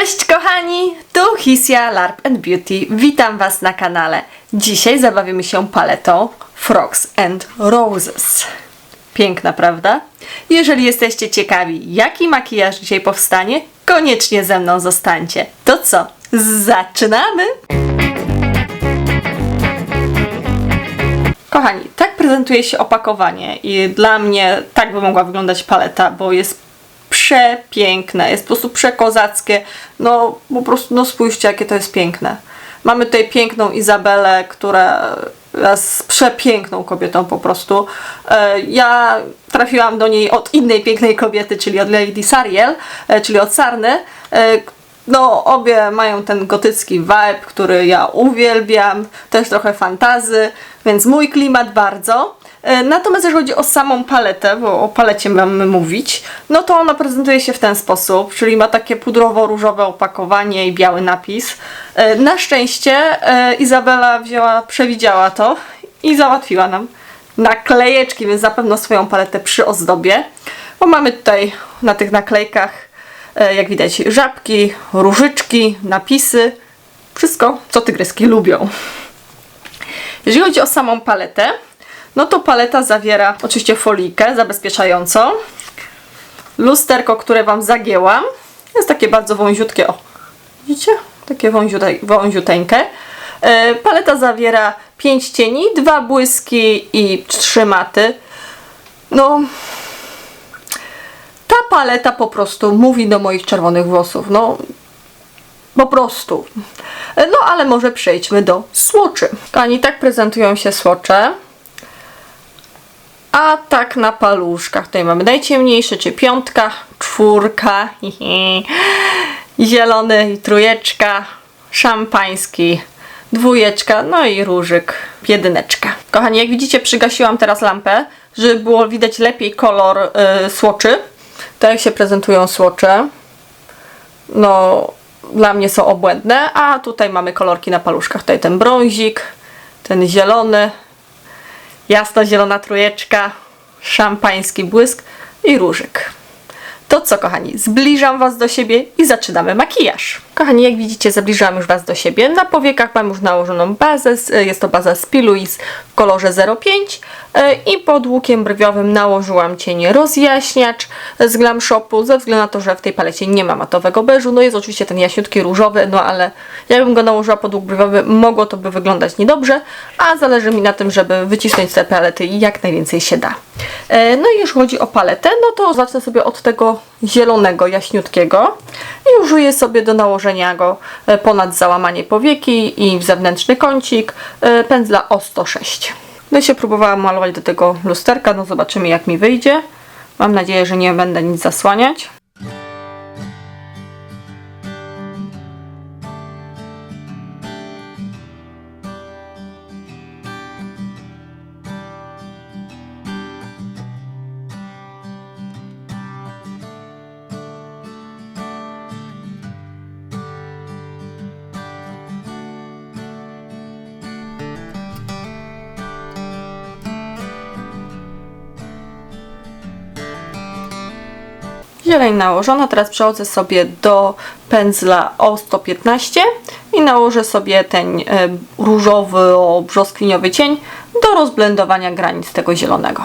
Cześć kochani, tu Hisia LARP and Beauty. Witam Was na kanale. Dzisiaj zabawimy się paletą Frogs and Roses. Piękna, prawda? Jeżeli jesteście ciekawi, jaki makijaż dzisiaj powstanie, koniecznie ze mną zostańcie. To co? Zaczynamy! Kochani, tak prezentuje się opakowanie i dla mnie tak by mogła wyglądać paleta, bo jest przepiękne, jest po prostu przekozackie. No po prostu, no spójrzcie jakie to jest piękne. Mamy tutaj piękną Izabelę, która jest przepiękną kobietą po prostu. E, Ja trafiłam do niej od innej pięknej kobiety, czyli od Lady Sariel, e, czyli od Sarny. E, No, obie mają ten gotycki vibe, który ja uwielbiam, też trochę fantazy, więc mój klimat bardzo. E, Natomiast jeżeli chodzi o samą paletę, bo o palecie mamy mówić, no to ona prezentuje się w ten sposób, czyli ma takie pudrowo-różowe opakowanie i biały napis. E, Na szczęście e, Izabela wzięła, przewidziała to i załatwiła nam naklejeczki, więc na pewno swoją paletę przyozdobię. Bo mamy tutaj na tych naklejkach, jak widać, żabki, różyczki, napisy, wszystko, co tygryski lubią. Jeżeli chodzi o samą paletę, no to paleta zawiera oczywiście folijkę zabezpieczającą, lusterko, które Wam zagięłam, jest takie bardzo wąziutkie, o, widzicie? Takie wąziute, wąziuteńkie. E, Paleta zawiera 5 cieni, dwa błyski i trzy maty. No, ta paleta po prostu mówi do moich czerwonych włosów. No, po prostu. No, ale może przejdźmy do słoczy. Kochani, tak prezentują się słocze. A tak na paluszkach. Tutaj mamy najciemniejszy, czy piątka, czwórka, zielony i trójeczka, szampański, dwójeczka, no i różyk, jedyneczka. Kochani, jak widzicie, przygasiłam teraz lampę, żeby było widać lepiej kolor y, słoczy. Tak jak się prezentują słocze. No, dla mnie są obłędne, a tutaj mamy kolorki na paluszkach. Tutaj ten brązik, ten zielony, jasno-zielona trójeczka, szampański błysk i różyk. To co, kochani, zbliżam Was do siebie i zaczynamy makijaż. Kochani, jak widzicie, zbliżam już Was do siebie. Na powiekach mam już nałożoną bazę, z- jest to baza Spiluis w kolorze 05 e, i pod łukiem brwiowym nałożyłam cień rozjaśniacz z Glam Shopu, ze względu na to, że w tej palecie nie ma matowego beżu. No jest oczywiście ten jaśniutki różowy, no ale jakbym go nałożyła pod łuk brwiowy, mogło to by wyglądać niedobrze, a zależy mi na tym, żeby wycisnąć te palety jak najwięcej się da. E, No i jeśli chodzi o paletę, no to zacznę sobie od tego zielonego, jaśniutkiego i użyję sobie do nałożenia go e, ponad załamanie powieki i w zewnętrzny kącik e, pędzla O106. No i się próbowałam malować do tego lusterka, no zobaczymy jak mi wyjdzie. Mam nadzieję, że nie będę nic zasłaniać. Zieleń nałożona, teraz przechodzę sobie do pędzla O115 i nałożę sobie ten e, różowy, brzoskwiniowy cień do rozblendowania granic tego zielonego.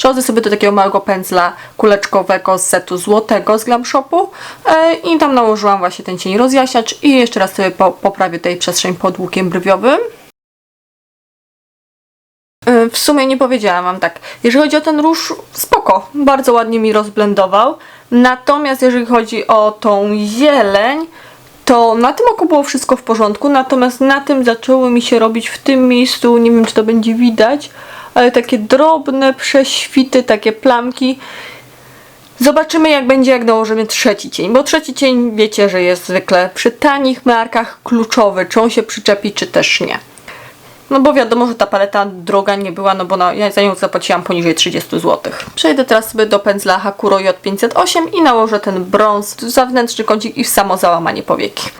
Przechodzę sobie do takiego małego pędzla kuleczkowego z setu złotego z Glam Shopu e, i tam nałożyłam właśnie ten cień rozjaśniacz i jeszcze raz sobie po, poprawię tutaj przestrzeń pod łukiem brwiowym. E, W sumie nie powiedziałam Wam tak. Jeżeli chodzi o ten róż, spoko, bardzo ładnie mi rozblendował. Natomiast jeżeli chodzi o tą zieleń, to na tym oku było wszystko w porządku, natomiast na tym zaczęły mi się robić w tym miejscu, nie wiem czy to będzie widać, ale takie drobne prześwity, takie plamki. Zobaczymy jak będzie, jak nałożymy trzeci cień, bo trzeci cień wiecie, że jest zwykle przy tanich markach kluczowy, czy on się przyczepi, czy też nie. No bo wiadomo, że ta paleta droga nie była, no bo na, ja za nią zapłaciłam poniżej 30 zł. Przejdę teraz sobie do pędzla Hakuro J508 i nałożę ten brąz, zewnętrzny kącik i w samo załamanie powieki.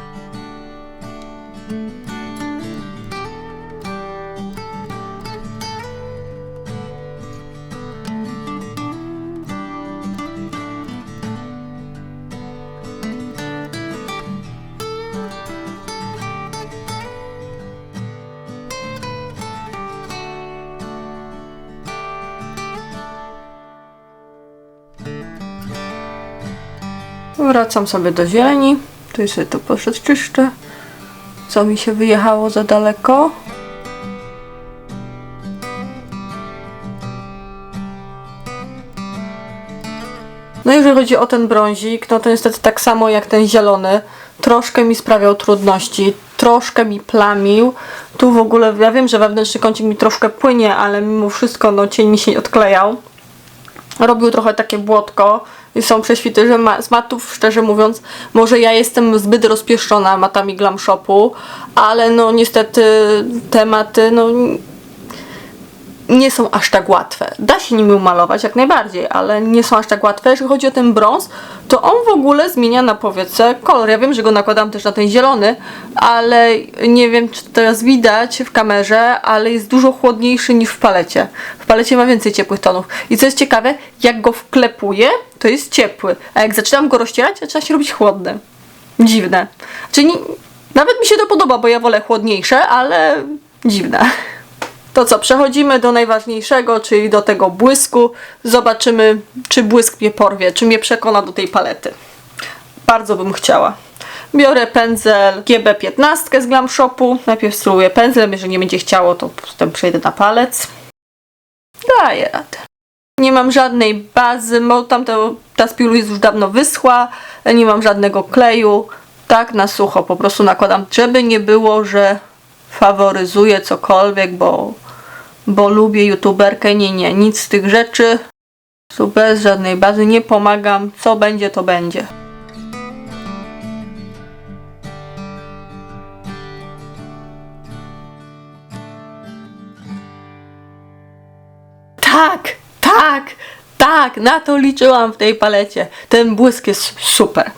Wracam sobie do zieleni. Tu sobie to poszedczyszczę. Co mi się wyjechało za daleko. No jeżeli chodzi o ten brązik, no to niestety tak samo jak ten zielony, troszkę mi sprawiał trudności, troszkę mi plamił. Tu w ogóle, ja wiem, że wewnętrzny kącik mi troszkę płynie, ale mimo wszystko no cień mi się odklejał robił trochę takie błotko są prześwity, że ma, z matów, szczerze mówiąc, może ja jestem zbyt rozpieszczona matami Glam Shopu, ale no niestety te maty, no nie są aż tak łatwe. Da się nimi umalować jak najbardziej, ale nie są aż tak łatwe. Jeżeli chodzi o ten brąz, to on w ogóle zmienia na powiece kolor. Ja wiem, że go nakładam też na ten zielony, ale nie wiem, czy teraz widać w kamerze, ale jest dużo chłodniejszy niż w palecie. W palecie ma więcej ciepłych tonów. I co jest ciekawe, jak go wklepuję, to jest ciepły, a jak zaczynam go rozcierać, zaczyna się robić chłodny. Dziwne. Czyli nawet mi się to podoba, bo ja wolę chłodniejsze, ale dziwne. To co, przechodzimy do najważniejszego, czyli do tego błysku. Zobaczymy, czy błysk mnie porwie, czy mnie przekona do tej palety. Bardzo bym chciała. Biorę pędzel GB15 z Glam Shopu. Najpierw spróbuję pędzlem, jeżeli nie będzie chciało, to potem przejdę na palec. Daję radę. Nie mam żadnej bazy, bo tamto, ta spilu jest już dawno wyschła. Nie mam żadnego kleju. Tak na sucho po prostu nakładam, żeby nie było, że faworyzuję cokolwiek, bo, bo lubię youtuberkę. Nie, nie, nic z tych rzeczy. Tu bez żadnej bazy nie pomagam. Co będzie, to będzie. Tak, tak, tak, na to liczyłam w tej palecie. Ten błysk jest super.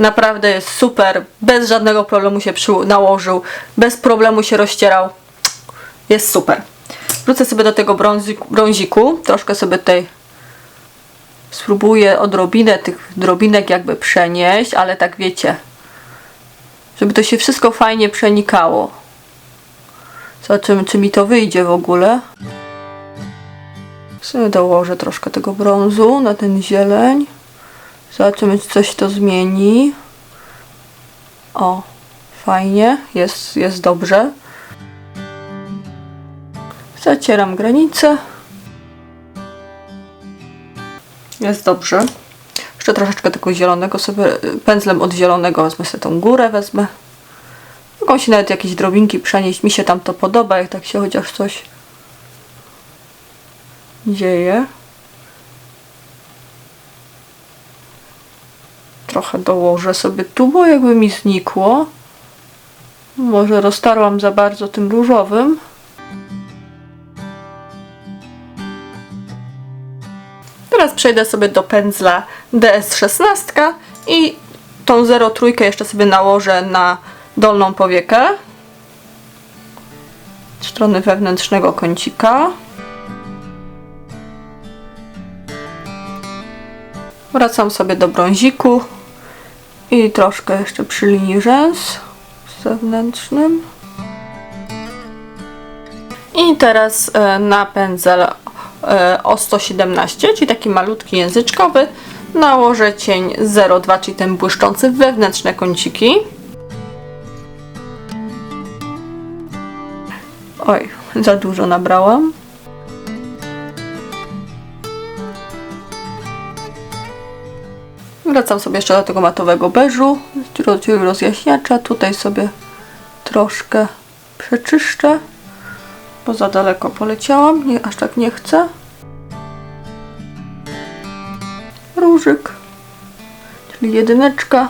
Naprawdę jest super. Bez żadnego problemu się nałożył. Bez problemu się rozcierał. Jest super. Wrócę sobie do tego brąziku, brąziku. Troszkę sobie tutaj spróbuję odrobinę tych drobinek jakby przenieść, ale tak wiecie, żeby to się wszystko fajnie przenikało. Zobaczymy, czy mi to wyjdzie w ogóle. Sobie dołożę troszkę tego brązu na ten zieleń. Zobaczymy, czy coś to zmieni. O, fajnie, jest, jest dobrze. Zacieram granicę. Jest dobrze. Jeszcze troszeczkę tego zielonego sobie, pędzlem od zielonego wezmę sobie tą górę, wezmę. Mogą się nawet jakieś drobinki przenieść. Mi się tam to podoba, jak tak się chociaż coś dzieje. Trochę dołożę sobie tu, bo jakby mi znikło. Może roztarłam za bardzo tym różowym. Teraz przejdę sobie do pędzla DS16 i tą 03 jeszcze sobie nałożę na dolną powiekę. Strony wewnętrznego kącika. Wracam sobie do brąziku i troszkę jeszcze przy linii rzęs zewnętrznym. I teraz e, na pędzel e, o 117, czyli taki malutki języczkowy, nałożę cień 02, czyli ten błyszczący wewnętrzne kąciki. Oj, za dużo nabrałam. Wracam sobie jeszcze do tego matowego beżu, roz- rozjaśniacza. Tutaj sobie troszkę przeczyszczę, bo za daleko poleciałam, nie, aż tak nie chcę. Różyk, czyli jedyneczka.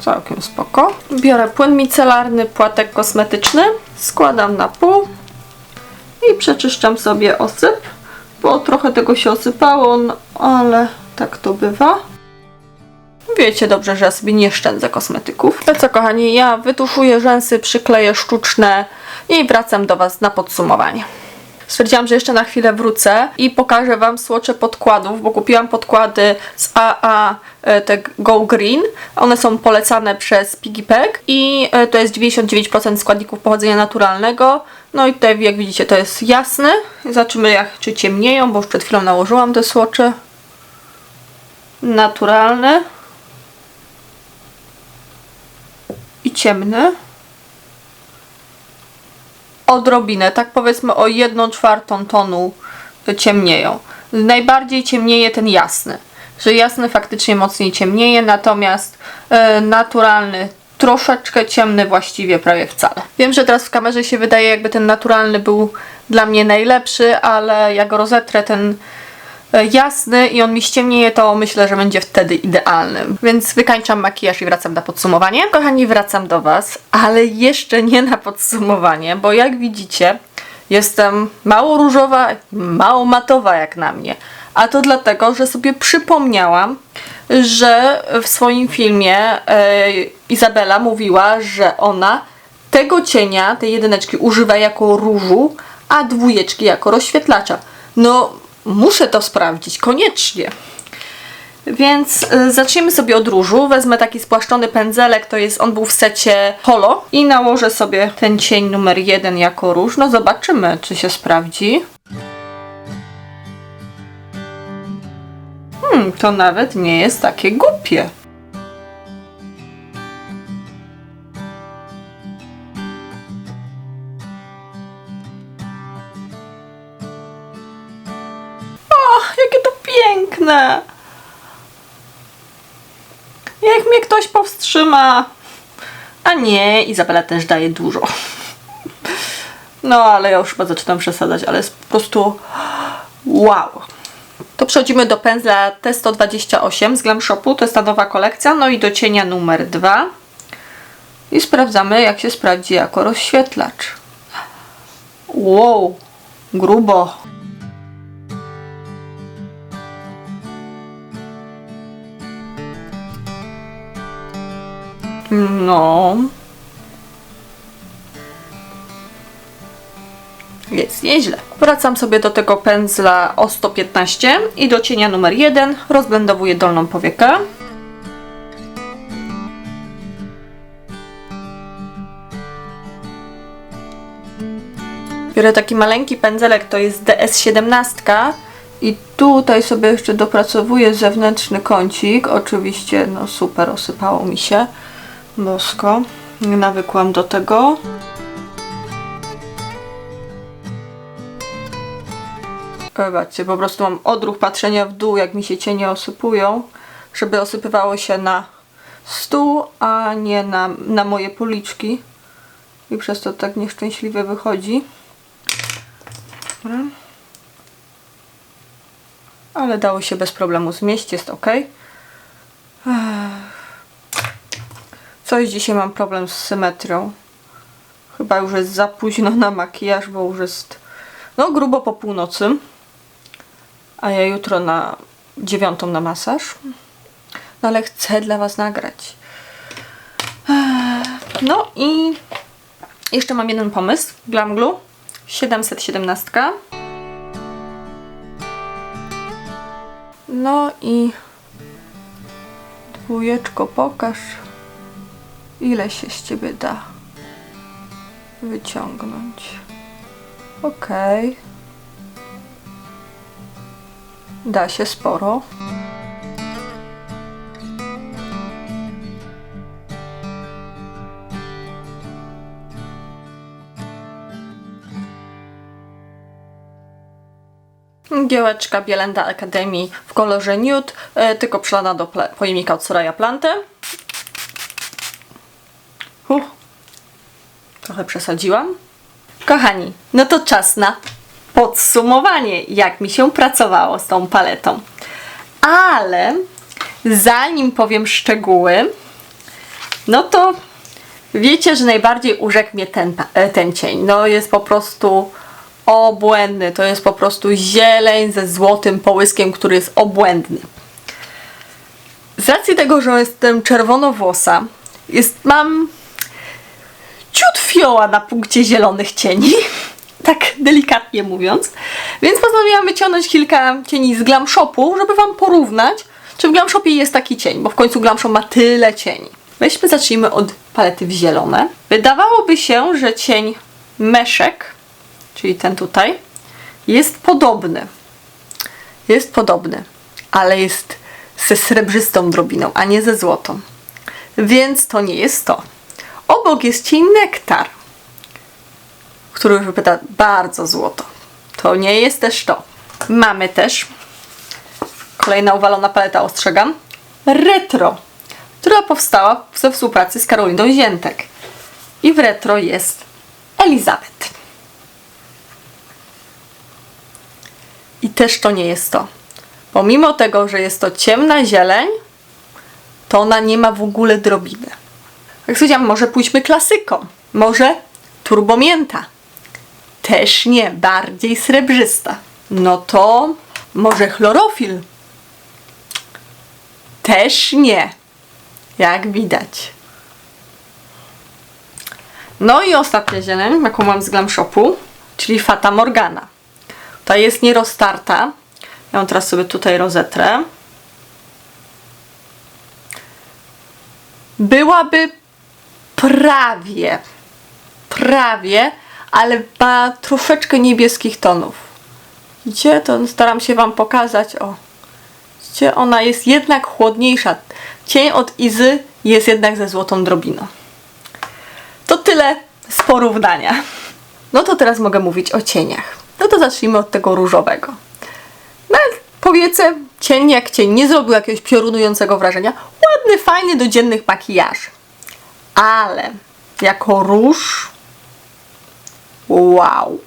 Całkiem spoko. Biorę płyn micelarny, płatek kosmetyczny, składam na pół i przeczyszczam sobie osyp, bo trochę tego się osypało, no, ale tak to bywa. Wiecie dobrze, że ja sobie nie szczędzę kosmetyków. To co, kochani, ja wytuszuję rzęsy, przykleję sztuczne i wracam do Was na podsumowanie. Stwierdziłam, że jeszcze na chwilę wrócę i pokażę Wam słocze podkładów, bo kupiłam podkłady z AA e, te Go Green. One są polecane przez Piggypack i e, to jest 99% składników pochodzenia naturalnego. No i tutaj jak widzicie to jest jasny. Zobaczymy jak, czy ciemnieją, bo już przed chwilą nałożyłam te słocze. Naturalny. I ciemny odrobinę, tak powiedzmy o 1 czwartą tonu ciemnieją. Najbardziej ciemnieje ten jasny, że jasny faktycznie mocniej ciemnieje, natomiast e, naturalny troszeczkę ciemny właściwie prawie wcale. Wiem, że teraz w kamerze się wydaje jakby ten naturalny był dla mnie najlepszy, ale jak go rozetrę ten e, jasny i on mi ściemnieje, to myślę, że będzie wtedy idealny. Więc wykańczam makijaż i wracam na podsumowanie. Kochani, wracam do Was, ale jeszcze nie na podsumowanie, bo jak widzicie, jestem mało różowa, mało matowa jak na mnie. A to dlatego, że sobie przypomniałam, że w swoim filmie e, Izabela mówiła, że ona tego cienia, tej jedyneczki używa jako różu, a dwójeczki jako rozświetlacza. No, muszę to sprawdzić, koniecznie. Więc y, zaczniemy sobie od różu. Wezmę taki spłaszczony pędzelek, to jest, on był w secie Holo i nałożę sobie ten cień numer jeden jako róż. No zobaczymy, czy się sprawdzi. To nawet nie jest takie głupie. O, jakie to piękne! Jak mnie ktoś powstrzyma. A nie, Izabela też daje dużo. No, ale ja już chyba zaczynam przesadzać, ale jest po prostu wow. To przechodzimy do pędzla T128 z Glam Shopu, to jest ta nowa kolekcja, no i do cienia numer 2. I sprawdzamy, jak się sprawdzi jako rozświetlacz. Wow, grubo. No. Jest nieźle. Wracam sobie do tego pędzla o 115 i do cienia numer 1 rozblendowuję dolną powiekę. Biorę taki maleńki pędzelek, to jest DS17 i tutaj sobie jeszcze dopracowuję zewnętrzny kącik. Oczywiście, no super, osypało mi się. Bosko. Nie nawykłam do tego. Zobaczcie, po prostu mam odruch patrzenia w dół, jak mi się cienie osypują, żeby osypywało się na stół, a nie na, na moje policzki. I przez to tak nieszczęśliwie wychodzi. Dobra. Ale dało się bez problemu zmieścić, jest ok. Coś dzisiaj mam problem z symetrią. Chyba już jest za późno na makijaż, bo już jest no grubo po północy. A ja jutro na dziewiątą na masaż. No ale chcę dla Was nagrać. No i jeszcze mam jeden pomysł. Glam Glue 717. No i dwójeczko pokaż ile się z ciebie da wyciągnąć. Okej. Da się sporo. Giełeczka Bielenda Akademii w kolorze nude, e, tylko przelana do pojemnika od Soraya Plante. Uff, trochę przesadziłam. Kochani, no to czas na podsumowanie, jak mi się pracowało z tą paletą. Ale zanim powiem szczegóły, no to wiecie, że najbardziej urzekł mnie ten, e, ten cień. No jest po prostu obłędny. To jest po prostu zieleń ze złotym połyskiem, który jest obłędny. Z racji tego, że jestem czerwonowłosa, jest, mam ciut fioła na punkcie zielonych cieni, tak delikatnie mówiąc, więc postanowiłam wyciągnąć kilka cieni z Glam Shopu, żeby Wam porównać, czy w Glam Shopie jest taki cień, bo w końcu Glam Shop ma tyle cieni. Weźmy, zacznijmy od palety w zielone. Wydawałoby się, że cień Meszek, czyli ten tutaj, jest podobny. Jest podobny, ale jest ze srebrzystą drobiną, a nie ze złotą. Więc to nie jest to. Obok jest cień Nektar, który wypada bardzo złoto. To nie jest też to. Mamy też kolejna uwalona paleta, ostrzegam, retro, która powstała we współpracy z Karoliną Ziętek. I w retro jest Elizabeth. I też to nie jest to. Pomimo tego, że jest to ciemna zieleń, to ona nie ma w ogóle drobiny. Jak powiedziałam, może pójdźmy klasyką. Może turbomięta. Też nie, bardziej srebrzysta. No to może chlorofil. Też nie. Jak widać. No i ostatnia zieleń, jaką mam z Glam Shopu, czyli Fata Morgana. Ta jest nieroztarta. Ja ją teraz sobie tutaj rozetrę. Byłaby prawie, prawie, ale ma troszeczkę niebieskich tonów. Gdzie to staram się Wam pokazać? O, gdzie ona jest jednak chłodniejsza. Cień od Izy jest jednak ze złotą drobiną. To tyle z porównania. No to teraz mogę mówić o cieniach. No to zacznijmy od tego różowego. No, powiedzę, cień jak cień, nie zrobił jakiegoś piorunującego wrażenia. Ładny, fajny do dziennych makijaży. Ale jako róż, wow.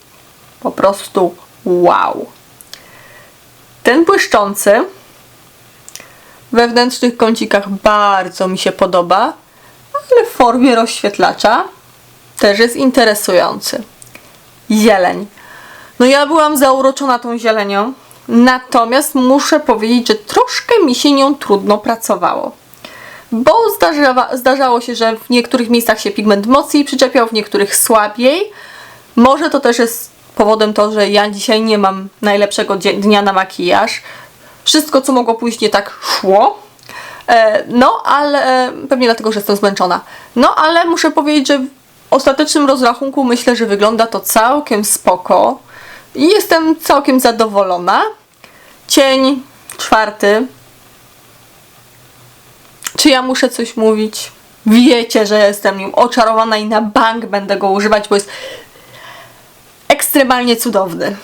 Po prostu wow. Ten błyszczący w wewnętrznych kącikach bardzo mi się podoba, ale w formie rozświetlacza też jest interesujący. Zieleń. No ja byłam zauroczona tą zielenią, natomiast muszę powiedzieć, że troszkę mi się nią trudno pracowało. Bo zdarza, zdarzało się, że w niektórych miejscach się pigment mocniej przyczepiał, w niektórych słabiej. Może to też jest powodem to, że ja dzisiaj nie mam najlepszego dnia na makijaż. Wszystko, co mogło pójść nie tak, szło. E, No, ale e, pewnie dlatego, że jestem zmęczona. No, ale muszę powiedzieć, że w ostatecznym rozrachunku myślę, że wygląda to całkiem spoko. I jestem całkiem zadowolona. Cień czwarty. Czy ja muszę coś mówić? Wiecie, że jestem nim oczarowana i na bank będę go używać, bo jest ekstremalnie cudowny.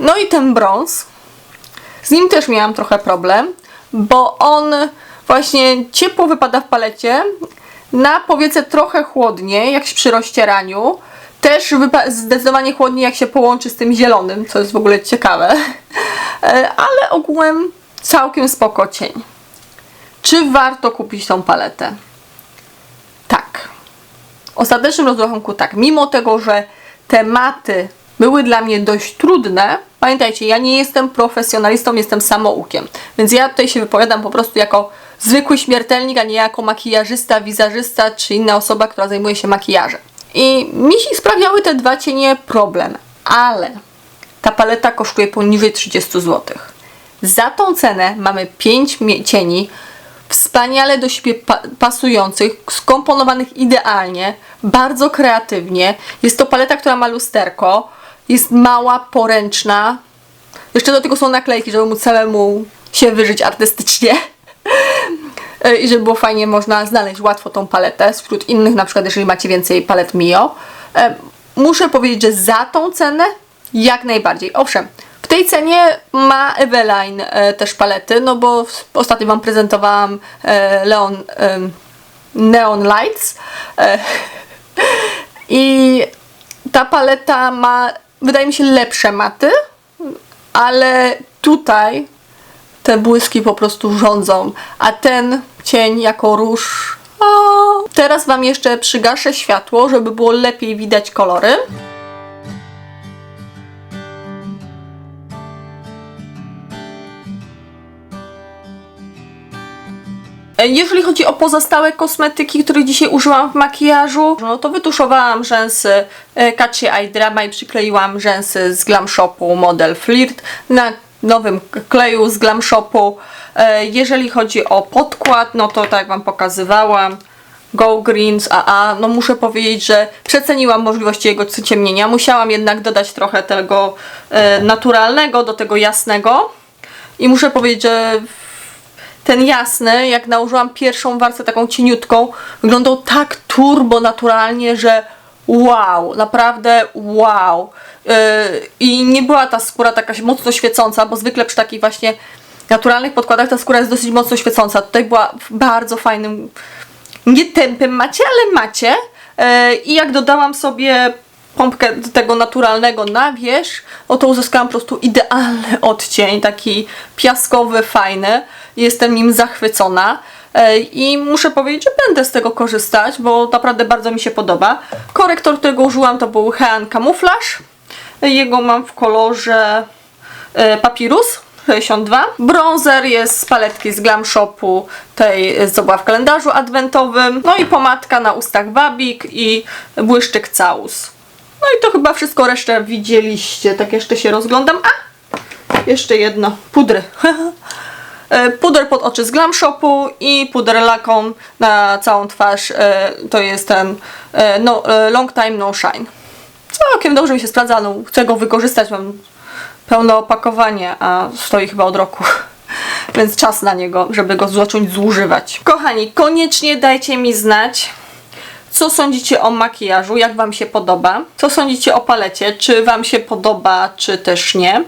No i ten brąz. Z nim też miałam trochę problem, bo on właśnie ciepło wypada w palecie, na powiece trochę chłodniej, jak przy rozcieraniu. Też zdecydowanie chłodniej, jak się połączy z tym zielonym, co jest w ogóle ciekawe. E, Ale ogółem całkiem spoko cień. Czy warto kupić tą paletę? Tak. W ostatecznym rozrachunku tak. Mimo tego, że tematy były dla mnie dość trudne, pamiętajcie, ja nie jestem profesjonalistą, jestem samoukiem. Więc ja tutaj się wypowiadam po prostu jako zwykły śmiertelnik, a nie jako makijażysta, wizażysta czy inna osoba, która zajmuje się makijażem. I mi się sprawiały te dwa cienie problem, ale ta paleta kosztuje poniżej 30 zł. Za tą cenę mamy 5 mie- cieni, wspaniale do siebie pa- pasujących, skomponowanych idealnie, bardzo kreatywnie. Jest to paleta, która ma lusterko, jest mała, poręczna. Jeszcze do tego są naklejki, żeby móc samemu się wyżyć artystycznie. E, I żeby było fajnie, można znaleźć łatwo tą paletę wśród innych, na przykład jeżeli macie więcej palet Mio. E, Muszę powiedzieć, że za tą cenę jak najbardziej. Owszem, w tej cenie ma Eveline e, też palety, no bo ostatnio Wam prezentowałam Leon Neon Lights i ta paleta ma, wydaje mi się, lepsze maty, ale tutaj te błyski po prostu rządzą, a ten cień jako róż. O, teraz Wam jeszcze przygaszę światło, żeby było lepiej widać kolory. Jeżeli chodzi o pozostałe kosmetyki, które dzisiaj użyłam w makijażu, no to wytuszowałam rzęsy e, Catchy Eye Drama i przykleiłam rzęsy z Glam Shopu model Flirt na nowym kleju z Glam Shopu. E, Jeżeli chodzi o podkład, no to tak jak Wam pokazywałam, Go Greens AA, no muszę powiedzieć, że przeceniłam możliwości jego ciemnienia. Musiałam jednak dodać trochę tego e, naturalnego do tego jasnego. I muszę powiedzieć, że ten jasny, jak nałożyłam pierwszą warstwę taką cieniutką, wyglądał tak turbo naturalnie, że wow, naprawdę wow. Yy, I nie była ta skóra taka mocno świecąca, bo zwykle przy takich właśnie naturalnych podkładach ta skóra jest dosyć mocno świecąca. Tutaj była w bardzo fajnym, nie tępym macie, ale macie. Yy, I jak dodałam sobie pompkę tego naturalnego na wierzch, no to uzyskałam po prostu idealny odcień, taki piaskowy, fajny. Jestem nim zachwycona. E, I muszę powiedzieć, że będę z tego korzystać, bo naprawdę bardzo mi się podoba. Korektor, którego użyłam, to był Hean Camouflage. Jego mam w kolorze e, Papirus 62. Bronzer jest z paletki z Glam Shopu, tej co była w kalendarzu adwentowym. No i pomadka na ustach Wabik i błyszczyk Caus. No i to chyba wszystko resztę widzieliście. Tak jeszcze się rozglądam. A! Jeszcze jedno. Pudry. E, Puder pod oczy z Glam Shopu i puder laką na całą twarz. e, To jest ten e, no, Long Time No Shine. Całkiem dobrze mi się sprawdza, no chcę go wykorzystać. Mam pełne opakowanie, a stoi chyba od roku. Więc czas na niego, żeby go zacząć zużywać. Kochani, koniecznie dajcie mi znać, co sądzicie o makijażu, jak Wam się podoba, co sądzicie o palecie, czy Wam się podoba, czy też nie.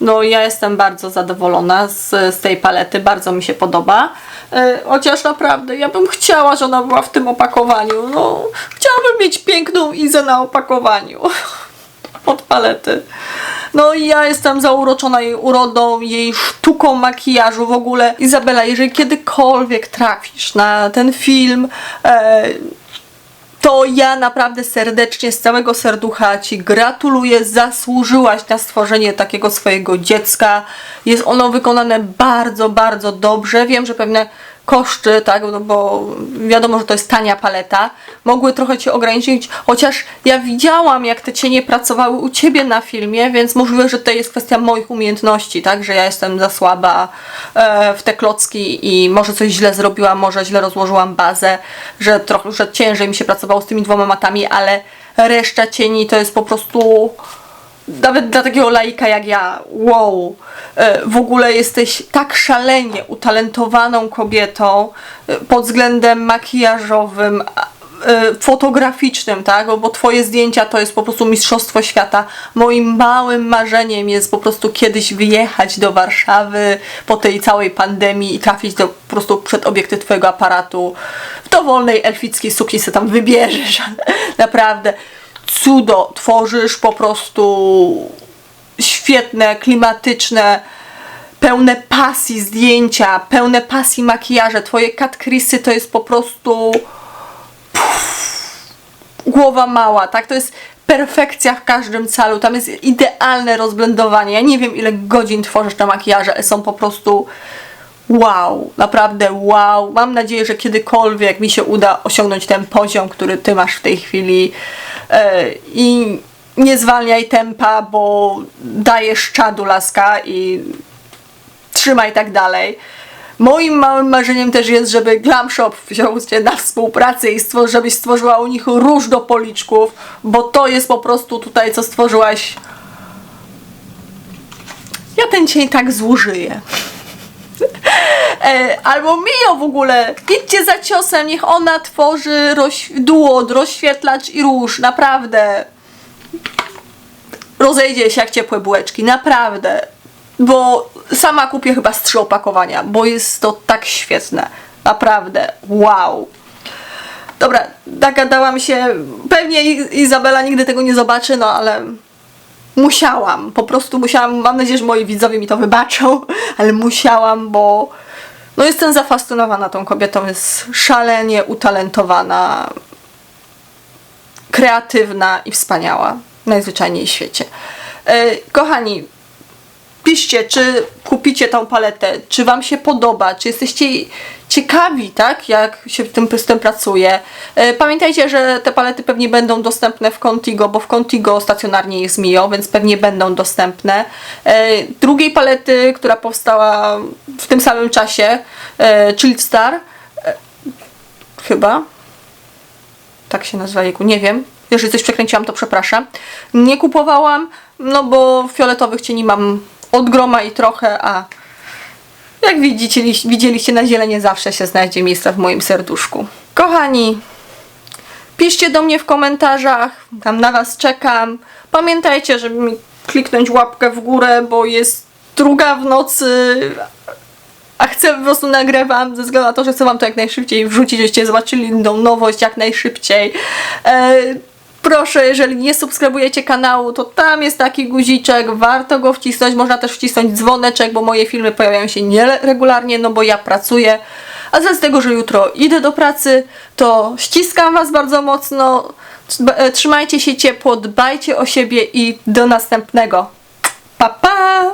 No ja jestem bardzo zadowolona z, z tej palety, bardzo mi się podoba. E, chociaż naprawdę ja bym chciała, że ona była w tym opakowaniu. No, chciałabym mieć piękną Izę na opakowaniu od palety. No i ja jestem zauroczona jej urodą, jej sztuką makijażu w ogóle. Izabela, jeżeli kiedykolwiek trafisz na ten film, e, to ja naprawdę serdecznie, z całego serducha Ci gratuluję. Zasłużyłaś na stworzenie takiego swojego dziecka. Jest ono wykonane bardzo, bardzo dobrze. Wiem, że pewne koszty, tak, no bo wiadomo, że to jest tania paleta, mogły trochę Cię ograniczyć, chociaż ja widziałam, jak te cienie pracowały u Ciebie na filmie, więc możliwe, że to jest kwestia moich umiejętności, tak, że ja jestem za słaba e, w te klocki i może coś źle zrobiłam, może źle rozłożyłam bazę, że trochę, że ciężej mi się pracowało z tymi dwoma matami, ale reszta cieni to jest po prostu nawet dla takiego laika jak ja, wow, e, w ogóle jesteś tak szalenie utalentowaną kobietą e, pod względem makijażowym, e, fotograficznym, tak? Bo twoje zdjęcia to jest po prostu mistrzostwo świata. Moim małym marzeniem jest po prostu kiedyś wyjechać do Warszawy po tej całej pandemii i trafić do, po prostu przed obiekty twojego aparatu w dowolnej elfickiej sukni se tam wybierzesz. Naprawdę cudo tworzysz po prostu świetne, klimatyczne, pełne pasji zdjęcia, pełne pasji makijaże. Twoje crease'y to jest po prostu głowa mała, tak? To jest perfekcja w każdym calu. Tam jest idealne rozblendowanie. Ja nie wiem ile godzin tworzysz te makijaże, są po prostu wow, naprawdę wow. Mam nadzieję, że kiedykolwiek mi się uda osiągnąć ten poziom, który ty masz w tej chwili E, i nie zwalniaj tempa, bo dajesz czadu laska i trzymaj tak dalej. Moim małym marzeniem też jest, żeby Glam Shop wziął cię na współpracę i stwor- żebyś stworzyła u nich róż do policzków, bo to jest po prostu tutaj, co stworzyłaś. Ja ten cień tak złużyję. E, albo Mio w ogóle. Idźcie za ciosem, niech ona tworzy roś- duo, rozświetlacz i róż, naprawdę. Rozejdzie się jak ciepłe bułeczki, naprawdę. Bo sama kupię chyba z trzy opakowania, bo jest to tak świetne. Naprawdę, wow. Dobra, nagadałam się. Pewnie Izabela nigdy tego nie zobaczy, no ale musiałam, po prostu musiałam, mam nadzieję, że moi widzowie mi to wybaczą, ale musiałam, bo no jestem zafascynowana tą kobietą, jest szalenie utalentowana, kreatywna i wspaniała, najzwyczajniej w świecie. E, kochani, piszcie, czy kupicie tą paletę, czy wam się podoba, czy jesteście ciekawi, tak, jak się tym, z tym pracuje. E, Pamiętajcie, że te palety pewnie będą dostępne w Contigo, bo w Contigo stacjonarnie jest Mio, więc pewnie będą dostępne. E, Drugiej palety, która powstała w tym samym czasie, e, Chill Star, chyba, tak się nazywa jego, nie wiem. Jeżeli coś przekręciłam, to przepraszam. Nie kupowałam, no bo fioletowych cieni mam od groma i trochę, a jak widzicie, widzieliście na zielenie zawsze się znajdzie miejsce w moim serduszku. Kochani, piszcie do mnie w komentarzach, tam na was czekam. Pamiętajcie, żeby mi kliknąć łapkę w górę, bo jest druga w nocy, a chcę po prostu nagrywam ze względu na to, że chcę wam to jak najszybciej wrzucić, żebyście zobaczyli tą nowość jak najszybciej. E, proszę, jeżeli nie subskrybujecie kanału, to tam jest taki guziczek, warto go wcisnąć, można też wcisnąć dzwoneczek, bo moje filmy pojawiają się nieregularnie, no bo ja pracuję. A z tego, że jutro idę do pracy, to ściskam was bardzo mocno. Trzymajcie się ciepło, dbajcie o siebie i do następnego. Pa, pa!